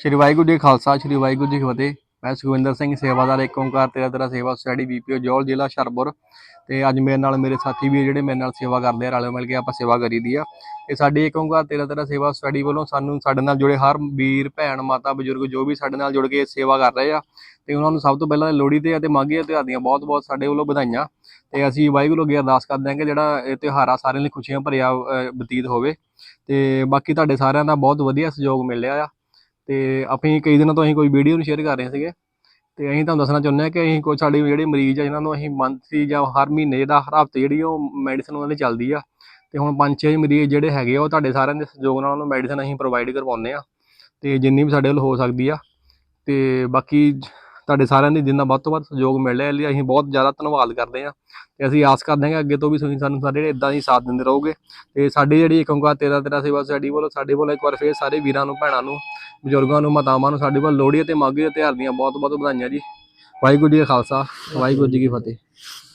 ਸ਼੍ਰੀ ਵਾਹਿਗੁਰੂ ਜੀ ਖਾਲਸਾ, ਸ਼੍ਰੀ ਵਾਹਿਗੁਰੂ ਜੀ ਕੀ ਫਤਿਹ। ਮੈਂ ਸੁਖਵਿੰਦਰ ਸਿੰਘ ਸੇਵਾਦਾਰ ਏਕ ਓਂਕਾਰ ਤੇਰਾ ਤੇਰਾ ਸੇਵਾ ਸੁਸਾਇਟੀ, ਬੀਪੀਓ ਜੋਲ, ਜ਼ਿਲ੍ਹਾ ਸ਼ਰਪੁਰ ਤੇ ਅੱਜ ਮੇਰੇ ਨਾਲ ਮੇਰੇ ਸਾਥੀ ਵੀ ਜਿਹੜੇ ਮੇਰੇ ਨਾਲ ਸੇਵਾ ਕਰਦੇ ਆ, ਰਲ ਮਿਲ ਕੇ ਆਪਾਂ ਸੇਵਾ ਕਰੀ ਦੀ ਆ। ਤੇ ਸਾਡੀ ਏਕ ਓਂਕਾਰ ਤੇਰਾ ਤੇਰਾ ਸੇਵਾ ਸੁਸਾਇਟੀ ਵੱਲੋਂ ਸਾਨੂੰ ਸਾਡੇ ਨਾਲ ਜੁੜੇ ਹਰ ਵੀਰ, ਭੈਣ, ਮਾਤਾ, ਬਜ਼ੁਰਗ ਜੋ ਵੀ ਸਾਡੇ ਨਾਲ ਜੁੜ ਕੇ ਸੇਵਾ ਕਰ ਰਹੇ ਆ, ਤੇ ਉਹਨਾਂ ਨੂੰ ਸਭ ਤੋਂ ਪਹਿਲਾਂ ਲੋਹੜੀ ਤੇ ਅਤੇ ਮਾਘੀ ਦੇ ਤਿਉਹਾਰ ਦੀਆਂ ਬਹੁਤ-ਬਹੁਤ ਸਾਡੇ ਵੱਲੋਂ ਵਧਾਈਆਂ। ਤੇ ਅਸੀਂ ਵਾਹਿਗੁਰੂ ਅੱਗੇ ਅਰਦਾਸ ਕਰਦੇ ਹਾਂ ਕਿ ਜਿਹੜਾ ਇਹ ਤਿਉਹਾਰ ਆ, ਸਾਰਿਆਂ ਲਈ ਖੁਸ਼ੀਆਂ ਭਰਿਆ ਬਤੀਤ ਹੋਵੇ। ਤੇ ਬਾਕੀ ਤੁਹਾਡੇ ਸਾਰਿਆਂ ਦਾ ਬਹੁਤ ਵਧੀਆ ਸਹਿਯੋਗ ਮਿਲ ਰਿਹਾ ਆ। ਤੇ ਅਸੀਂ ਕਈ ਦਿਨਾਂ ਤੋਂ ਅਸੀਂ ਕੋਈ ਵੀਡੀਓ ਨੂੰ ਸ਼ੇਅਰ ਕਰ ਰਹੇ ਸੀਗੇ। ਤੇ ਅਸੀਂ ਤੁਹਾਨੂੰ ਦੱਸਣਾ ਚਾਹੁੰਦੇ ਹਾਂ ਕਿ ਅਸੀਂ ਕੋਈ ਸਾਡੇ ਜਿਹੜੇ ਮਰੀਜ਼ ਆ, ਜਿਨ੍ਹਾਂ ਨੂੰ ਅਸੀਂ ਮੰਥਲੀ ਜਾਂ ਹਰ ਮਹੀਨੇ ਦਾ ਹਰ ਹਫ਼ਤੇ ਜਿਹੜੀ ਉਹ ਮੈਡੀਸਨ ਉਹਨਾਂ ਦੀ ਚੱਲਦੀ ਆ, ਤੇ ਹੁਣ ਪੰਜ ਛੇ ਮਰੀਜ਼ ਜਿਹੜੇ ਹੈਗੇ ਆ, ਉਹ ਤੁਹਾਡੇ ਸਾਰਿਆਂ ਦੇ ਸਹਿਯੋਗ ਨਾਲ ਉਹਨਾਂ ਨੂੰ ਮੈਡੀਸਨ ਅਸੀਂ ਪ੍ਰੋਵਾਈਡ ਕਰਵਾਉਂਦੇ ਆ ਤੇ ਜਿੰਨੀ ਵੀ ਸਾਡੇ ਵੱਲ ਹੋ ਸਕਦੀ ਆ। ਤੇ ਬਾਕੀ ਤੁਹਾਡੇ ਸਾਰਿਆਂ ਦੀ ਜਿੰਨਾ ਵੱਧ ਤੋਂ ਵੱਧ ਸਹਿਯੋਗ ਮਿਲ ਰਿਹਾ, ਇਹ ਲਈ ਅਸੀਂ ਬਹੁਤ ਜ਼ਿਆਦਾ ਧੰਨਵਾਦ ਕਰਦੇ ਹਾਂ। ਤੇ ਅਸੀਂ ਆਸ ਕਰਦੇ ਹਾਂ ਕਿ ਅੱਗੇ ਤੋਂ ਵੀ ਤੁਸੀਂ ਸਾਨੂੰ ਸਾਡੇ ਇਦਾਂ ਹੀ ਸਾਥ ਦਿੰਦੇ ਰਹੋਗੇ। ਤੇ ਸਾਡੀ ਜਿਹੜੀ ਇੱਕ ਓਂਕਾਰ ਤੇਰਾ ਤੇਰਾ ਸੇਵਾ ਸਾਡੀ ਵੱਲੋਂ, ਸਾਡੇ ਵੱਲੋਂ ਇੱਕ ਵਾਰ ਫੇਰ ਸਾਰੇ ਵੀਰਾਂ ਨੂੰ, ਭੈਣਾਂ ਨੂੰ ਬਜ਼ੁਰਗਾਂ ਨੂੰ, ਮਾਤਾਵਾਂ ਨੂੰ ਸਾਡੇ ਵੱਲ ਲੋਹੜੀ ਅਤੇ ਮਾਘੀ ਦੇ ਤਿਉਹਾਰ ਦੀਆਂ ਬਹੁਤ ਬਹੁਤ ਵਧਾਈਆਂ ਜੀ। ਵਾਹਿਗੁਰੂ ਜੀ ਕਾ ਖਾਲਸਾ, ਵਾਹਿਗੁਰੂ ਜੀ ਕੀ ਫਤਿਹ।